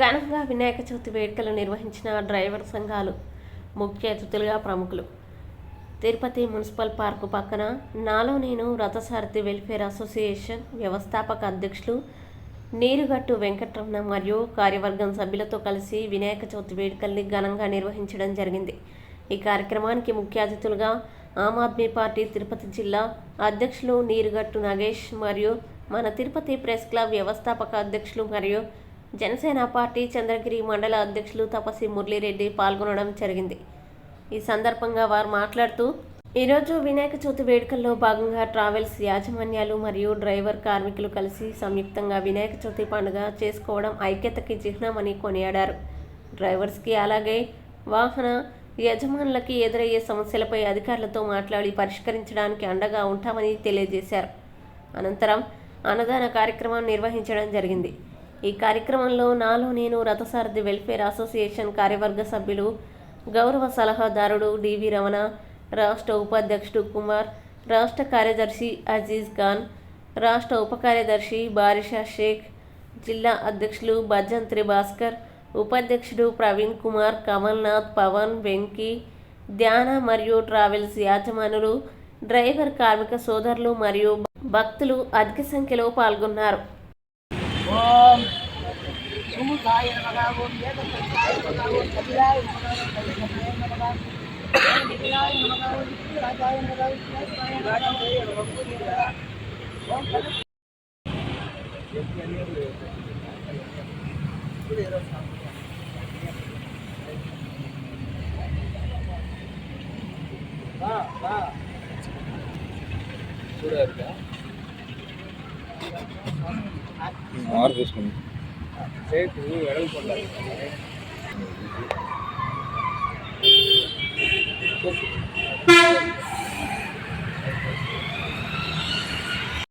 ఘనంగా వినాయక చవితి వేడుకలు నిర్వహించిన డ్రైవర్ సంఘాలు ముఖ్య అతిథులుగా ప్రముఖులు. తిరుపతి మున్సిపల్ పార్కు పక్కన నాలో నేను రథసారథి వెల్ఫేర్ అసోసియేషన్ వ్యవస్థాపక అధ్యక్షులు నీరుగట్టు వెంకటరమణ మరియు కార్యవర్గం సభ్యులతో కలిసి వినాయక చవితి వేడుకల్ని ఘనంగా నిర్వహించడం జరిగింది. ఈ కార్యక్రమానికి ముఖ్య అతిథులుగా ఆమ్ ఆద్మీ పార్టీ తిరుపతి జిల్లా అధ్యక్షులు నీరుగట్టు నగేష్ మరియు మన తిరుపతి ప్రెస్ క్లబ్ వ్యవస్థాపక అధ్యక్షులు మరియు జనసేన పార్టీ చంద్రగిరి మండల అధ్యక్షులు తపసి మురళీరెడ్డి పాల్గొనడం జరిగింది. ఈ సందర్భంగా వారు మాట్లాడుతూ ఈరోజు వినాయక చవితి వేడుకల్లో భాగంగా ట్రావెల్స్ యాజమాన్యాలు మరియు డ్రైవర్ కార్మికులు కలిసి సంయుక్తంగా వినాయక చవితి పండుగ చేసుకోవడం ఐక్యతకి చిహ్నమని కొనియాడారు. డ్రైవర్స్కి అలాగే వాహన యజమానులకి ఎదురయ్యే సమస్యలపై అధికారులతో మాట్లాడి పరిష్కరించడానికి అండగా ఉంటామని తెలియజేశారు. అనంతరం అన్నదాన కార్యక్రమం నిర్వహించడం జరిగింది. ఈ కార్యక్రమంలో నాలో నేను రథసారథి వెల్ఫేర్ అసోసియేషన్ కార్యవర్గ సభ్యులు గౌరవ సలహాదారుడు డివి రమణ రాష్ట్ర ఉపాధ్యక్షుడు కుమార్ రాష్ట్ర కార్యదర్శి అజీజ్ ఖాన్ రాష్ట్ర ఉప కార్యదర్శి బారిషా షేక్ జిల్లా అధ్యక్షులు భజంత్రి భాస్కర్ ఉపాధ్యక్షుడు ప్రవీణ్ కుమార్ కమల్నాథ్ పవన్ వెంకీ ధ్యాన మరియు ట్రావెల్స్ యాజమానులు డ్రైవర్ కార్మిక సోదరులు మరియు భక్తులు అధిక సంఖ్యలో పాల్గొన్నారు. ఓం సుముఖాయ నమః ఓం ఏకసంతాయ నమః ఓం కపిలాయ నమః ఓం కపిలాయ నమః ఓం విఘ్నాయ నమః ఓం విఘ్నరాజాయ నమః ఓం విఘ్నేశ్వరాయ నమః ఓం ஆறு பேசுங்க சேர்த்து விரல் கொண்டாங்க